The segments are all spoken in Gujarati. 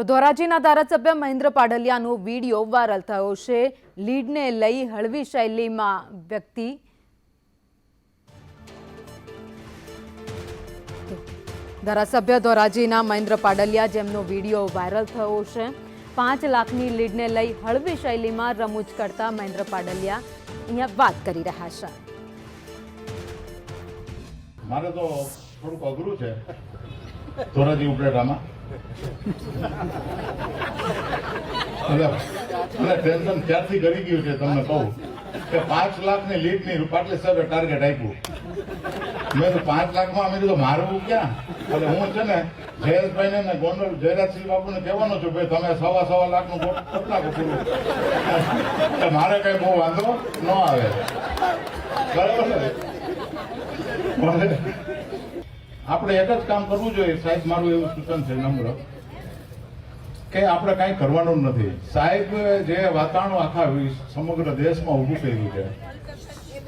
તો ધોરાજીના ધારાસભ્ય મહેન્દ્ર પાડલિયાનો વીડિયો વાયરલ થયો છે. લીડને લઈ હળવી શૈલીમાં વ્યક્તિ. ધારાસભ્ય ધોરાજીના મહેન્દ્ર પાડલિયા જેમનો વીડિયો વાયરલ થયો છે. પાંચ લાખની લીડને લઈ હળવી શૈલીમાં રમૂજ કરતા મહેન્દ્ર પાડલિયા અહીંયા વાત કરી રહ્યા છે. મારે તો થોડુંક અઘરું છે. ધોરાજી ઉપલેટામાં. મને ટેન્શન ક્યારથી કરી ગયું છે તમને કહું? કે પાંચ લાખની લીટની પાટલી સાહેબે ટાર્ગેટ આપ્યું. મેં તો પાંચ લાખમાં અમે કીધું મારવું ક્યાં? એટલે હું છે ને જયેશભાઈ ને ગોંડલ, જયરાજસિંહ બાપુ ને કહેવાનો છું, ભાઈ, તમે સવા સવા લાખનું કરી નાખો મારે કઈ બહુ વાંધો ન આવે. બરાબર આપણે એક જ કામ કરવું જોઈએ. સાહેબ, મારું એવું સૂચન છે નમ્ર કે આપણે કાંઈ કરવાનું નથી. સાહેબ, જે વાતાવરણ આખા સમગ્ર દેશમાં ઊભું કર્યું છે,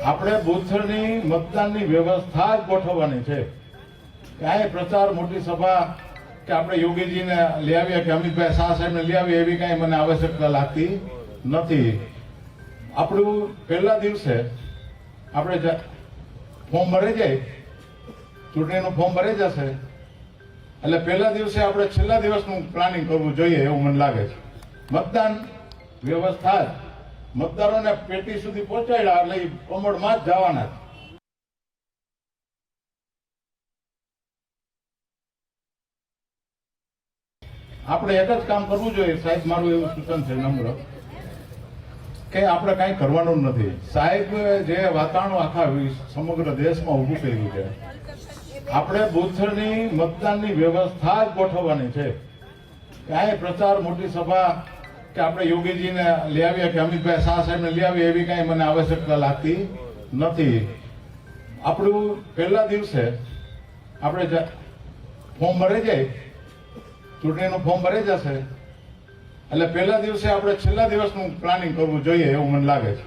આપણે બુથની મતદાનની વ્યવસ્થા જ ગોઠવવાની છે. કાંઈ પ્રચાર મોટી સભા કે આપણે યોગીજીને લઈ આવ્યા કે અમિતભાઈ શાહ સાહેબને લઈ આવીએ એવી કાંઈ મને આવશ્યકતા લાગતી નથી. આપણું પહેલા દિવસે આપણે ફોર્મ ભરાઈ જાય ચૂંટણીનું ફોર્મ ભરાઈ જશે. એટલે પહેલા દિવસે આપણે છેલ્લા દિવસનું પ્લાનિંગ કરવું જોઈએ એવું મને લાગે છે. મતદાન વ્યવસ્થા મતદારોને પેટી સુધી પહોંચાડ્યા એટલે કમળમાં જ જવાના છે. આપણે એક જ કામ કરવું જોઈએ સાહેબ, મારું એવું સૂચન છે નમ્ર. કે આપણે કાંઈ કરવાનું નથી. સાહેબ, જે વાતાવરણ આખા સમગ્ર દેશમાં ઊભું કર્યું છે, આપણે બુથની મતદાનની વ્યવસ્થા જ ગોઠવવાની છે. કાંઈ પ્રચાર મોટી સભા કે આપણે યોગીજીને લઈ આવ્યા કે અમિતભાઈ શાહ સાહેબને લઈ એવી કાંઈ મને આવશ્યકતા લાગતી નથી. આપણું પહેલા દિવસે આપણે ફોર્મ ભરાઈ જાય, ચૂંટણીનું ફોર્મ ભરાઈ જશે એટલે પહેલા દિવસે આપણે છેલ્લા દિવસનું પ્લાનિંગ કરવું જોઈએ એવું મને લાગે છે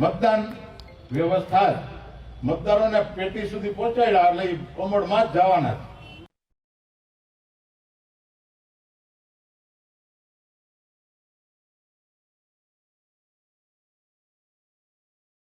મતદાન વ્યવસ્થા મતદારોને પેટી સુધી પહોંચાડ્યા એટલે એ કમળમાં જ જવાના જ.